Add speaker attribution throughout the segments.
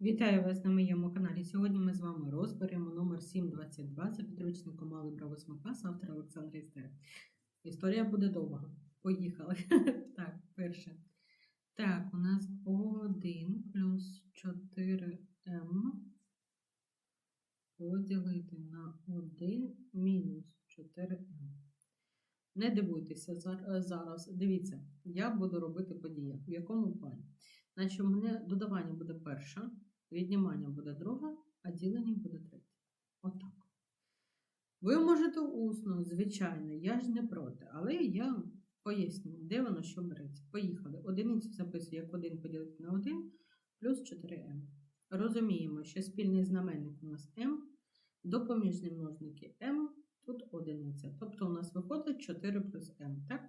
Speaker 1: Вітаю вас на моєму каналі. Сьогодні ми з вами розберемо номер 722 за підручником Алgebra 8 класу автора Олександра Істера. Історія буде довга. Поїхали. Так, перше. Так, у нас 1 плюс 4m поділити на 1 мінус 4m. Не дивуйтеся зараз. Дивіться, я буду робити подія. В якому плані? Значить, у мене додавання буде перше, віднімання буде друге, а ділення буде третє. Отак. Ви можете усно, звичайно, я ж не проти, але я поясню, де воно що береться. Поїхали. Одиницю записую як 1 поділити на 1 плюс 4m. Розуміємо, що спільний знаменник у нас m, допоміжні множники m, тут одиниця. Тобто у нас виходить 4 плюс m, так?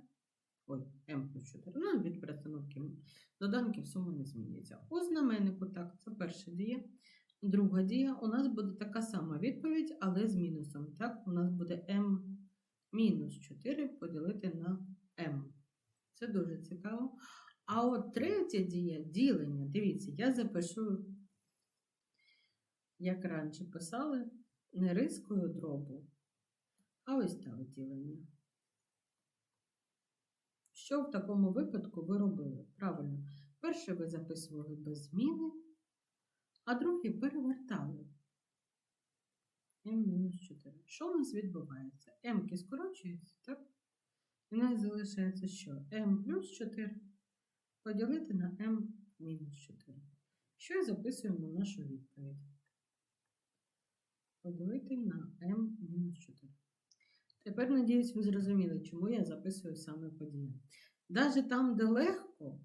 Speaker 1: Ой, m плюс 4. Ну, від перестановки доданки в суму не змінюється. У знаменнику так, це перша дія. Друга дія у нас буде така сама відповідь, але з мінусом. Так, у нас буде m мінус 4 поділити на m. Це дуже цікаво. А от третя дія ділення. Дивіться, я запишу, як раніше писали, не рискою дробу, а ось так ділення. Що в такому випадку ви робили? Правильно, перше ви записували без зміни, а другий перевертали. m-4. Що у нас відбувається? m скорочується, так? І у нас залишається що? m плюс 4 поділити на m мінус 4. Що і записуємо в нашу відповідь? Поділити на m мінус 4. Тепер, надіюсь, ви зрозуміли, чому я записую саме подію. Навіть там, де легко,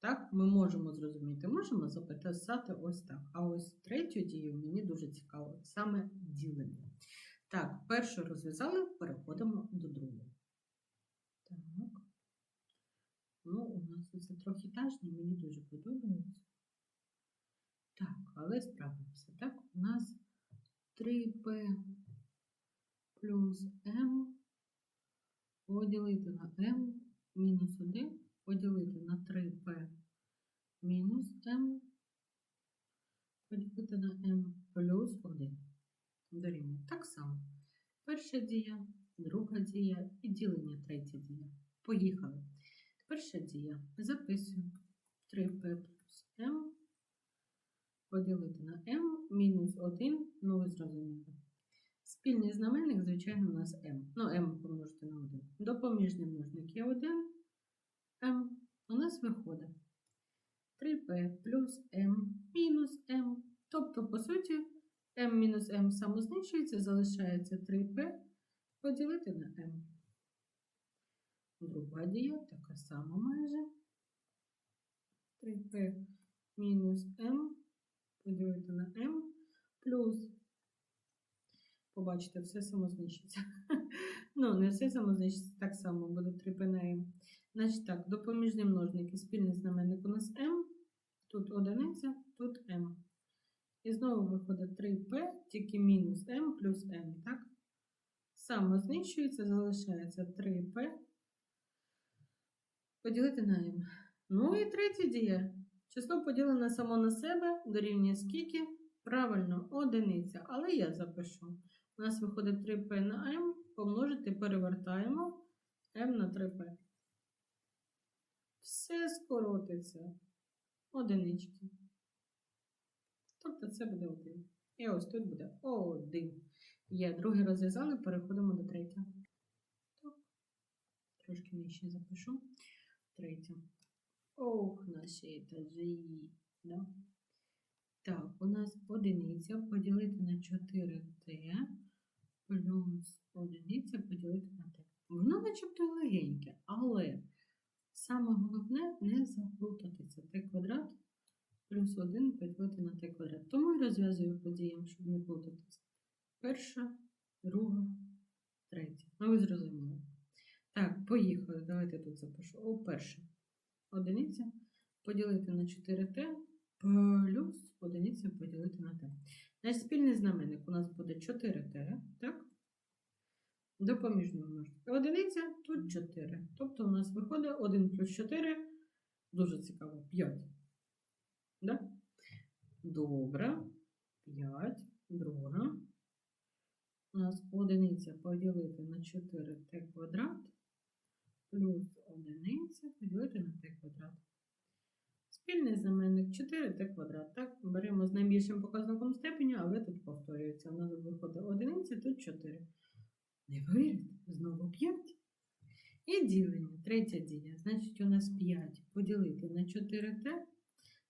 Speaker 1: так, ми можемо зрозуміти, можемо записати ось так. А ось третю дію мені дуже цікаво, саме ділення. Так, першу розв'язали, переходимо до другої. Так. Ну, у нас це трохи тажні, мені дуже подобається. Так, але справимося. Так, у нас 3p плюс m поділити на m мінус 1 поділити на 3p мінус m поділити на m плюс 1. Дорівнює. Так само. Перша дія, друга дія і ділення третя дія. Поїхали. Перша дія. Записуємо 3p плюс m поділити на m мінус 1, ну ви зрозуміли. Спільний знаменник, звичайно, у нас m. Ну, m помножити на 1. Допоміжний множник є 1, m. У нас виходить 3p плюс m мінус m. Тобто, по суті, m мінус m самознищується, залишається 3p поділити на m. Друга дія така сама майже. 3p мінус m поділити на m плюс Побачите, все самознищиться. ну, не все самознищиться, так само буде 3p на m. Значить так, допоміжні множники, спільний знаменник у нас m, тут одиниця, тут m. І знову виходить 3p, тільки мінус m плюс m, так? Самознищується, залишається 3p поділити на m. Ну і третя дія. Число поділене само на себе дорівнює скільки? Правильно, одиниця. Але я запишу. У нас виходить 3p на m, помножити, перевертаємо m на 3p. Все скоротиться одинички. Тобто це буде 1. І ось тут буде 1. Є другий розв'язали, переходимо до третього. Так. Трошки нижче запишу. Третє. Ох, наші етажі. Да? Так, у нас одиниця поділити на 4t плюс одиниця поділити на t. Воно начебто легеньке, але саме головне не заплутатися. t квадрат плюс 1 поділити на t квадрат. Тому і розв'язую подіям, щоб не плутатися. Перша, друга, третя. Ну, ви зрозуміли. Так, поїхали. Давайте тут запишу. О, перше. Одиниця поділити на 4t плюс одиниця поділити на t. Значить, спільний знаменник у нас буде 4t, так? Допоміжний множник. Одиниця тут 4. Тобто у нас виходить 1 плюс 4. Дуже цікаво. 5. Да? Добре. 5. Друга. У нас одиниця поділити на 4t квадрат плюс одиниця поділити на t квадрат. Спільний знаменник 4t квадрат. Так, беремо з найбільшим показником степеня, але тут повторюється. У нас виходить одиниця, тут 4. Не вирішити, знову 5. І ділення, третя дія. Значить, у нас 5 поділити на 4t.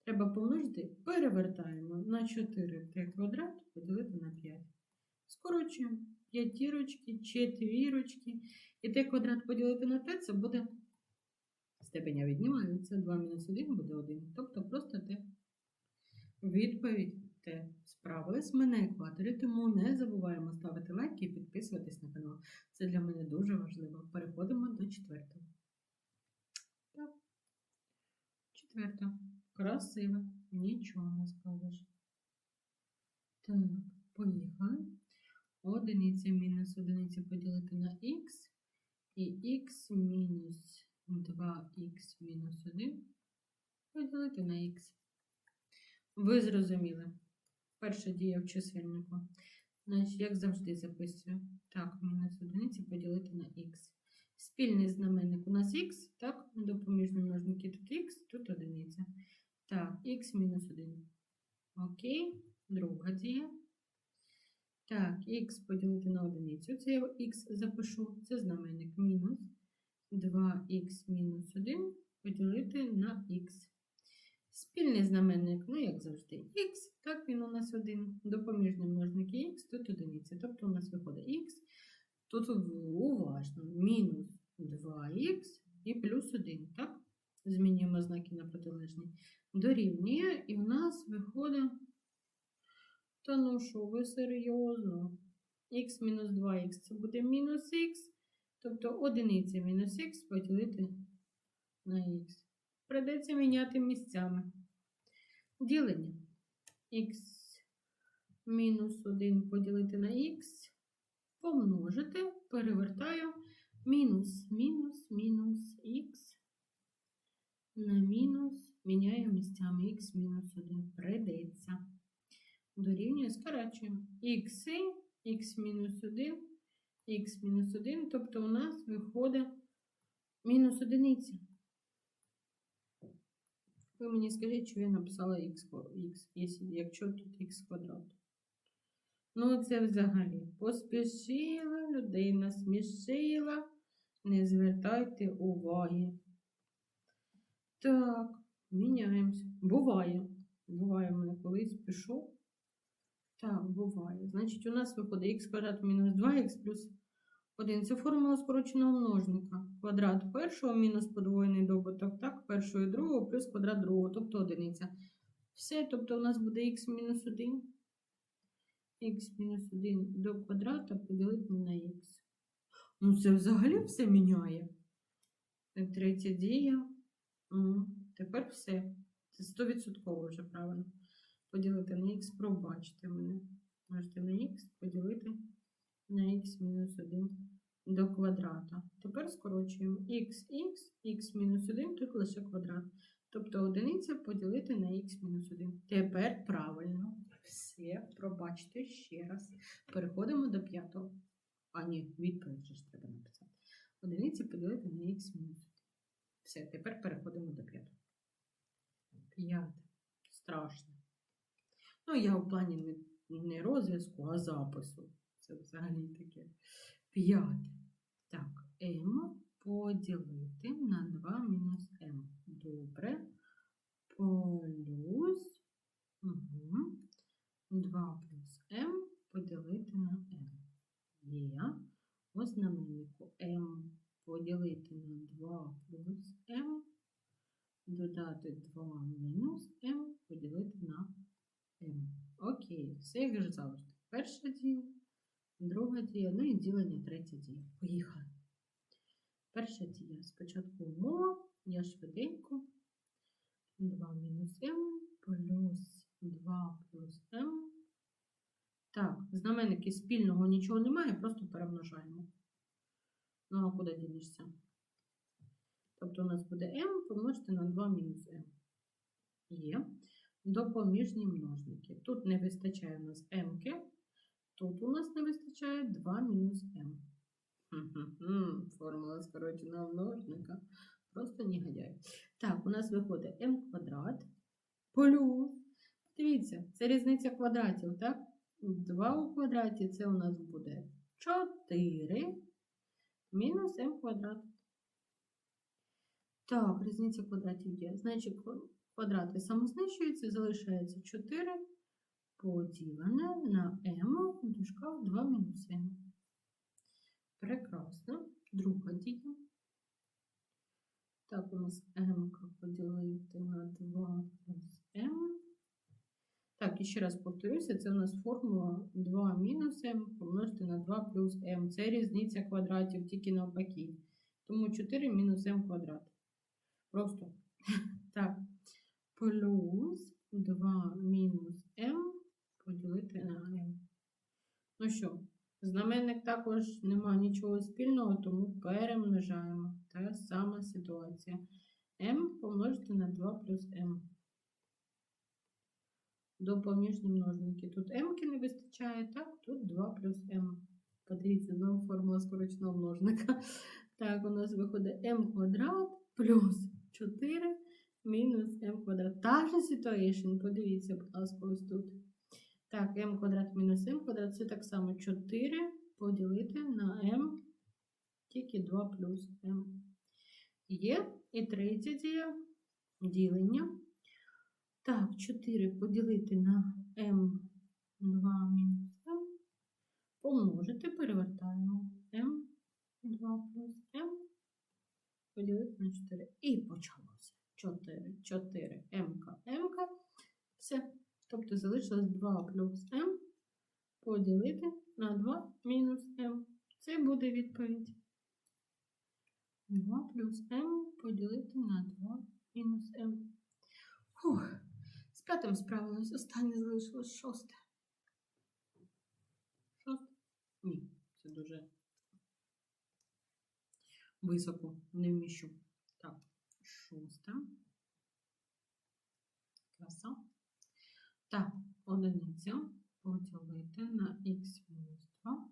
Speaker 1: Треба помножити, перевертаємо на 4t квадрат поділити на 5. Скорочуємо п'ятірочки, четвірочки. І t квадрат поділити на t це буде степеня віднімаються. 2 мінус 1 буде 1. Тобто просто t. Відповідь Т. Справились ми на екваторі, тому не забуваємо ставити лайки і підписуватись на. Це для мене дуже важливо. Переходимо до четвертого. Так. Четверта. Красиво. Нічого не скажеш. Так, поїхали. Одиниця мінус одиниця поділити на х. І х мінус 2х мінус 1 поділити на х. Ви зрозуміли. Перша дія в чисельнику. Значить, як завжди записую. Так, мінус одиниці поділити на х. Спільний знаменник у нас х, так, допоміжні множники тут х, тут одиниця. Так, х мінус 1. Окей, друга дія. Так, х поділити на одиницю. Це я х запишу. Це знаменник мінус 2х мінус 1 поділити на х. Спільний знаменник, ну, як завжди, х, так він у нас один. Допоміжні множники х, тут одиниця. Тобто у нас виходить х. Тут уважно, мінус 2х і плюс 1, так? Змінюємо знаки на протилежні. Дорівнює, і в нас виходить. Та ну що, ви серйозно? х мінус 2х це буде мінус х. Тобто одиниця мінус х поділити на х. Придеться міняти місцями. Ділення. х мінус 1 поділити на х. Помножити, перевертаю мінус, мінус, мінус х на мінус, міняю місцями х мінус 1. Придеться. Дорівнює, скорачуємо. х, х мінус 1, х мінус 1, тобто у нас виходить мінус одиниця. Ви мені скажіть, що я написала х, якщо тут х квадрат. Ну, це взагалі поспішила, людина смішила. Не звертайте уваги. Так, міняємося. Буває. Буває, в мене колись пішов. Так, буває. Значить, у нас виходить х квадрат мінус 2х плюс 1. Це формула скороченого множника. Квадрат першого мінус подвоєний добуток, так, першого і другого плюс квадрат другого, тобто одиниця. Все, тобто у нас буде х мінус 1. х мінус 1 до квадрата поділити на х. Ну, це взагалі все міняє. Третя дія. Тепер все. Це 100% вже правильно. Поділити на х, пробачте мене. Можете на х поділити на х мінус 1 до квадрата. Тепер скорочуємо х, х, мінус 1, тут лише квадрат. Тобто одиниця поділити на х мінус 1. Тепер правильно. Все, пробачте ще раз. Переходимо до п'ятого. А, ні, відповідь ж треба написати. Одиниця поділити на х мінус 1. Все, тепер переходимо до п'ятого. П'яте. Страшно. Ну, я в плані не розв'язку, а запису. Це взагалі таке. П'яте. Так, m поділити на 2 мінус m. Добре. Плюс угу. 2 плюс m поділити на m. Є. У знаменнику m поділити на 2 плюс m. Додати 2 мінус m поділити на m. Окей, все як завжди. Перша дія, друга дія, ну і ділення третя дія. Поїхали. Перша дія. Спочатку умова, я швиденько. 2 мінус m плюс 2 плюс m. Так, знаменники спільного нічого немає, просто перемножаємо. Ну, а куди дінешся? Тобто у нас буде m помножити на 2 мінус m. Є. Допоміжні множники. Тут не вистачає у нас m, тут у нас не вистачає 2 мінус m. Формула скороченого множника. Просто негодяй. Так, у нас виходить m квадрат плюс. Дивіться, це різниця квадратів, так? 2 у квадраті це у нас буде 4 мінус m квадрат. Так, різниця квадратів є. Значить, кв- квадрати самознищуються, залишається 4 поділене на m в дужках 2 мінус m. Прекрасно. Друга дія. Так, у нас m поділити на 2 плюс m. Так, і ще раз повторюся, це у нас формула 2 мінус m помножити на 2 плюс m. Це різниця квадратів, тільки навпаки. Тому 4 мінус m квадрат. Просто так. Плюс 2 мінус m поділити на. Ну що, знаменник також нема нічого спільного, тому перемножаємо. Та сама ситуація. m помножити на 2 плюс m. Допоміжні множники. Тут m не вистачає, так, тут 2 плюс m. Подивіться, знову формула скороченого множника. Так, у нас виходить m квадрат плюс 4 мінус m квадрат. Та ж ситуація, подивіться, будь ласка, ось тут. Так, m квадрат мінус m квадрат це так само 4 поділити на m, тільки 2 плюс m. Є і третя дія ділення. Так, 4 поділити на m2 мінус m. Помножити, перевертаємо m2 плюс m поділити на 4. І почалося. 4, 4, м, м. Все. Тобто залишилось 2 плюс m поділити на 2 мінус m. Це буде відповідь. 2 плюс m поділити на 2 мінус m. Фух. З п'ятим справилась. Останнє залишилось шосте. Шосте? Ні, це дуже високо не вміщу. Так, шосте. Краса. Так, одиниця поділити на х мінус 2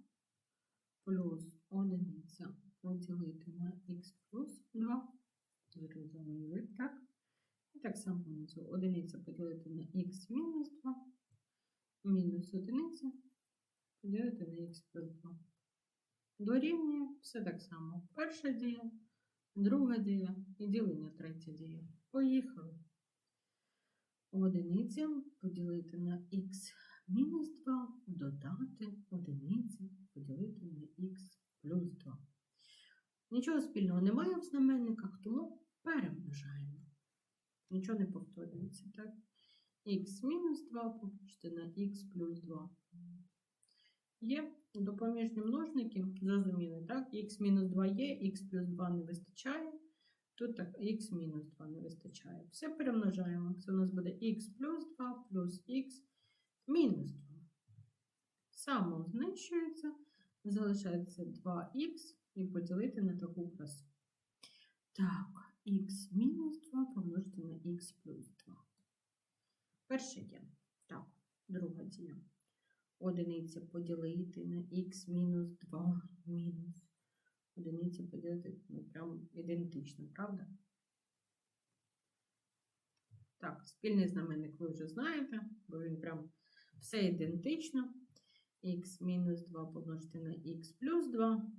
Speaker 1: плюс одиниця поділити на х плюс 2. Зрозуміли, так? І так само внизу одиниця поділити на х мінус 2, мінус одиниця поділити на х плюс 2. Дорівнює все так само. Перша дія, друга дія і ділення третя дія. Поїхали. Одиниця поділити на х мінус 2, додати одиниця поділити на х плюс 2. Нічого спільного немає в знаменниках, тому перемножаємо. Нічого не повторюється, так? х мінус 2 помножити на х плюс 2. Є допоміжні множники, зрозуміли, так? х мінус 2 є, х плюс 2 не вистачає. Тут так х мінус 2 не вистачає. Все перемножаємо. Це у нас буде х плюс 2 плюс х мінус 2. Само знищується, залишається 2х і поділити на таку красу. Так, х мінус 2 помножити на х плюс 2. Перше є. Так, друга дія. Одиниця поділити на х мінус 2 мінус. Одиниця поділити, ну, прям ідентично, правда? Так, спільний знаменник ви вже знаєте, бо він прям все ідентично. х мінус 2 помножити на х плюс 2.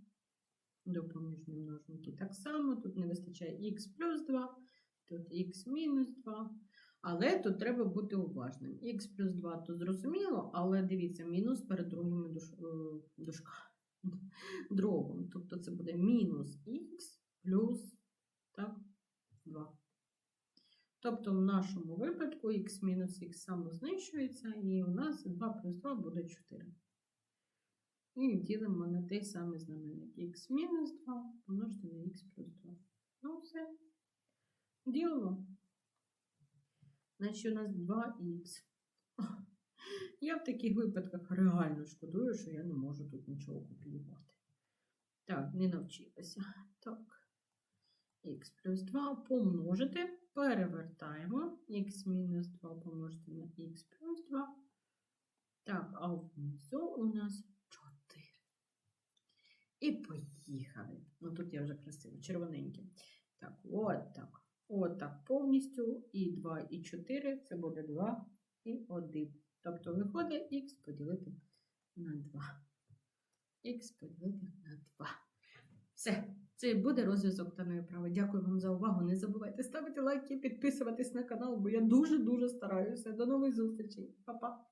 Speaker 1: Допоміжні множники так само. Тут не вистачає х плюс 2, тут х мінус 2. Але тут треба бути уважним. Х плюс 2 то зрозуміло, але дивіться, мінус перед другими душ... е, дужками. Дробом. Тобто це буде мінус х плюс так, 2. Тобто в нашому випадку х мінус х самознищується, і у нас 2 плюс 2 буде 4. І ділимо на той самий знаменник х мінус 2 помножити на х плюс 2. Ну, все. Ділимо. Значить, у нас 2х. Я в таких випадках реально шкодую, що я не можу тут нічого копіювати. Так, не навчилася. Так. Х плюс 2 помножити. Перевертаємо. Х мінус 2 помножити на х плюс 2. Так, а внизу у нас 4. І поїхали. Ну тут я вже красиво, червоненьке. Так, от так. От так повністю. І 2, і 4 це буде 2 і 1. Тобто виходить х поділити на 2. Х поділити на 2. Все, це буде розв'язок даної прави. Дякую вам за увагу. Не забувайте ставити лайки, підписуватись на канал, бо я дуже-дуже стараюся. До нових зустрічей. Па-па!